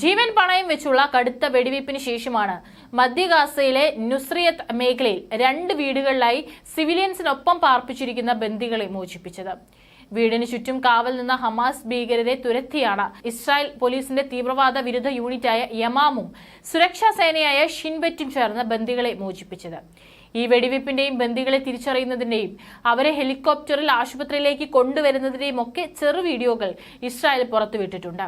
ജീവൻ പണയം വെച്ചുള്ള കടുത്ത വെടിവയ്പ്പിന് ശേഷമാണ് മധ്യഗാസയിലെ നുസ്രിയത്ത് മേഖലയിൽ രണ്ട് വീടുകളിലായി സിവിലിയൻസിനൊപ്പം പാർപ്പിച്ചിരിക്കുന്ന ബന്ദികളെ മോചിപ്പിച്ചത്. വീടിന് ചുറ്റും കാവൽ നിന്ന ഹമാസ് ഭീകരരെ തുരത്തിയാണ് ഇസ്രായേൽ പോലീസിന്റെ തീവ്രവാദ വിരുദ്ധ യൂണിറ്റായ യമാമും സുരക്ഷാ സേനയായ ഷിൻബെറ്റും ചേർന്ന് ബന്ദികളെ മോചിപ്പിച്ചത്. ഈ വെടിവയ്പ്പിന്റെയും ബന്ദികളെ തിരിച്ചറിയുന്നതിന്റെയും അവരെ ഹെലികോപ്റ്ററിൽ ആശുപത്രിയിലേക്ക് കൊണ്ടുവരുന്നതിന്റെയും ഒക്കെ ചെറു വീഡിയോകൾ ഇസ്രായേൽ പുറത്തുവിട്ടിട്ടുണ്ട്.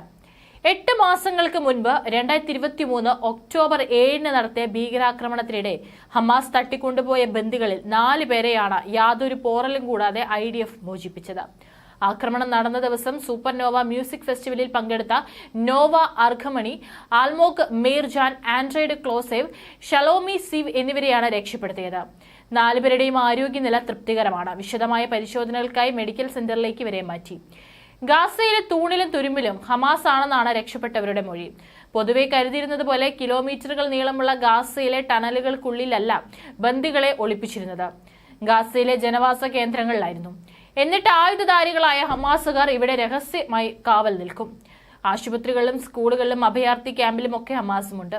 എട്ട് മാസങ്ങൾക്ക് മുൻപ് രണ്ടായിരത്തി ഇരുപത്തി മൂന്ന് ഒക്ടോബർ ഏഴിന് നടത്തിയ ഭീകരാക്രമണത്തിനിടെ ഹമാസ് തട്ടിക്കൊണ്ടുപോയ ബന്ദികളിൽ നാല് പേരെയാണ് യാതൊരു പോറലും കൂടാതെ ഐ ഡി എഫ് മോചിപ്പിച്ചത്. ആക്രമണം നടന്ന ദിവസം സൂപ്പർനോവ മ്യൂസിക് ഫെസ്റ്റിവലിൽ പങ്കെടുത്ത Noa Argamani Almog Meir Jan Andrey ക്ലോസേവ് Shlomi Ziv എന്നിവരെയാണ് രക്ഷപ്പെടുത്തിയത്. നാലുപേരുടെയും ആരോഗ്യനില തൃപ്തികരമാണ്. വിശദമായ പരിശോധനകൾക്കായി മെഡിക്കൽ സെന്ററിലേക്ക് ഇവരെ മാറ്റി. ഗാസയിലെ തൂണിലും തുരുമ്പിലും ഹമാസ് ആണെന്നാണ് രക്ഷപ്പെട്ടവരുടെ മൊഴി. പൊതുവെ കരുതിയിരുന്നത് പോലെ കിലോമീറ്ററുകൾ നീളമുള്ള ഗാസയിലെ ടണലുകൾക്കുള്ളിലല്ല ബന്ദികളെ ഒളിപ്പിച്ചിരുന്നത്. ഗാസയിലെ ജനവാസ കേന്ദ്രങ്ങളിലായിരുന്നു. എന്നിട്ട് ആയുധധാരികളായ ഹമാസുകാർ ഇവിടെ രഹസ്യമായി കാവൽ നിൽക്കും. ആശുപത്രികളിലും സ്കൂളുകളിലും അഭയാർത്ഥി ക്യാമ്പിലും ഒക്കെ ഹമാസുമുണ്ട്.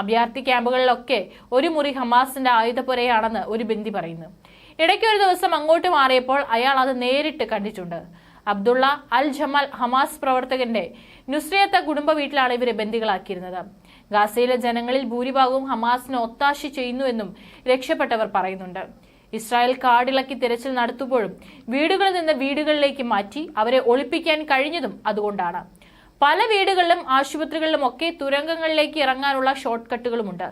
അഭയാർത്ഥി ക്യാമ്പുകളിലൊക്കെ ഒരു മുറി ഹമാസിന്റെ ആയുധപ്പുരയാണെന്ന് ഒരു ബന്ദി പറയുന്നു. ഇടയ്ക്ക് ഒരു ദിവസം അങ്ങോട്ട് മാറിയപ്പോൾ അയാൾ അത് നേരിട്ട് കണ്ടിട്ടുണ്ട്. അബ്ദുള്ള അൽ ജമാൽ ഹമാസ് പ്രവർത്തകന്റെ നുസ്രിയത്ത കുടുംബ വീട്ടിലാണ് ഇവരെ ബന്ദികളാക്കിയിരുന്നത്. ഗാസയിലെ ജനങ്ങളിൽ ഭൂരിഭാഗവും ഹമാസിന് ഒത്താശ ചെയ്യുന്നുവെന്നും രക്ഷപ്പെട്ടവർ പറയുന്നുണ്ട്. ഇസ്രായേൽ കാടിളക്കി തിരച്ചിൽ നടത്തുമ്പോഴും വീടുകളിൽ നിന്ന് വീടുകളിലേക്ക് മാറ്റി അവരെ ഒളിപ്പിക്കാൻ കഴിഞ്ഞതും അതുകൊണ്ടാണ്. പല വീടുകളിലും ആശുപത്രികളിലും ഒക്കെ തുരങ്കങ്ങളിലേക്ക് ഇറങ്ങാനുള്ള ഷോർട്ട് കട്ടുകളുമുണ്ട്.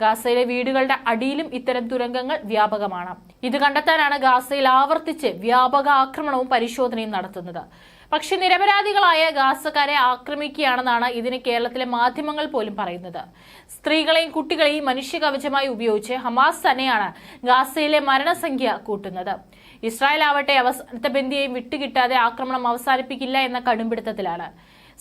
ഗാസയിലെ വീടുകളുടെ അടിയിലും ഇത്തരം തുരങ്കങ്ങൾ വ്യാപകമാണ്. ഇത് കണ്ടെത്താനാണ് ഗാസയിൽ ആവർത്തിച്ച് വ്യാപക ആക്രമണവും പരിശോധനയും നടത്തുന്നത്. പക്ഷെ നിരപരാധികളായ ഗാസക്കാരെ ആക്രമിക്കുകയാണെന്നാണ് ഇതിന് കേരളത്തിലെ മാധ്യമങ്ങൾ പോലും പറയുന്നത്. സ്ത്രീകളെയും കുട്ടികളെയും മനുഷ്യകവചമായി ഉപയോഗിച്ച് ഹമാസ് തന്നെയാണ് ഗാസയിലെ മരണസംഖ്യ കൂട്ടുന്നത്. ഇസ്രായേൽ ആവട്ടെ അവസാനത്തെ ബന്ധിയെയും വിട്ടുകിട്ടാതെ ആക്രമണം അവസാനിപ്പിക്കില്ല എന്ന കടുംപിടുത്തത്തിലാണ്.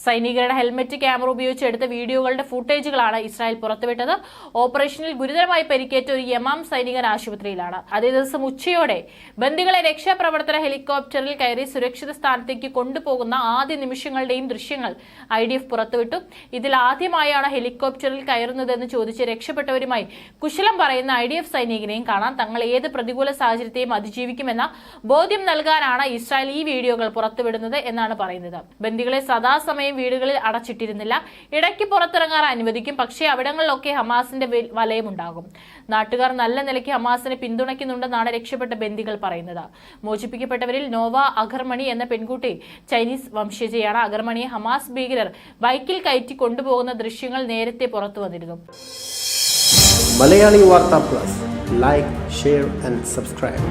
സൈനികരുടെ ഹെൽമറ്റ് ക്യാമറ ഉപയോഗിച്ച് എടുത്ത വീഡിയോകളുടെ ഫുട്ടേജുകളാണ് ഇസ്രായേൽ പുറത്തുവിട്ടത്. ഓപ്പറേഷനിൽ ഗുരുതരമായി പരിക്കേറ്റ ഒരു യമാം സൈനികൻ ആശുപത്രിയിലാണ്. അതേ ദിവസം ഉച്ചയോടെ ബന്ദികളെ രക്ഷാപ്രവർത്തന ഹെലികോപ്റ്ററിൽ കയറി സുരക്ഷിത സ്ഥാനത്തേക്ക് കൊണ്ടുപോകുന്ന ആദ്യ നിമിഷങ്ങളുടെയും ദൃശ്യങ്ങൾ ഐ ഡി എഫ് പുറത്തുവിട്ടു. ഇതിൽ ആദ്യമായാണ് ഹെലികോപ്റ്ററിൽ കയറുന്നതെന്ന് ചോദിച്ച് രക്ഷപ്പെട്ടവരുമായി കുശലം പറയുന്ന ഐ ഡി എഫ് സൈനികനെയും കാണാൻ തങ്ങൾ ഏത് പ്രതികൂല സാഹചര്യത്തെയും അതിജീവിക്കുമെന്ന ബോധ്യം നൽകാനാണ് ഇസ്രായേൽ ഈ വീഡിയോകൾ പുറത്തുവിടുന്നത് എന്നാണ് പറയുന്നത്. ബന്ദികളെ സദാസമയം വീടുകളിൽ അടച്ചിട്ടിരുന്നില്ല. ഇടയ്ക്ക് പുറത്തിറങ്ങാൻ അനുവദിക്കും. പക്ഷേ അവിടങ്ങളിലൊക്കെ ഹമാസിന്റെ വലയം വലയമുണ്ടാകും നാട്ടുകാർ നല്ല നിലയ്ക്ക് ഹമാസിനെ പിന്തുണയ്ക്കുന്നുണ്ടെന്നാണ് രക്ഷപ്പെട്ട ബന്ദികൾ പറയുന്നത്. മോചിപ്പിക്കപ്പെട്ടവരിൽ നോവ അഗർമണി എന്ന പെൺകുട്ടി ചൈനീസ് വംശജയാണ്. അഗർമണിയെ ഹമാസ് ഭീകരർ ബൈക്കിൽ കയറ്റി കൊണ്ടുപോകുന്ന ദൃശ്യങ്ങൾ നേരത്തെ പുറത്തു വന്നിരുന്നു. Malayali Vartha plus. Like share and subscribe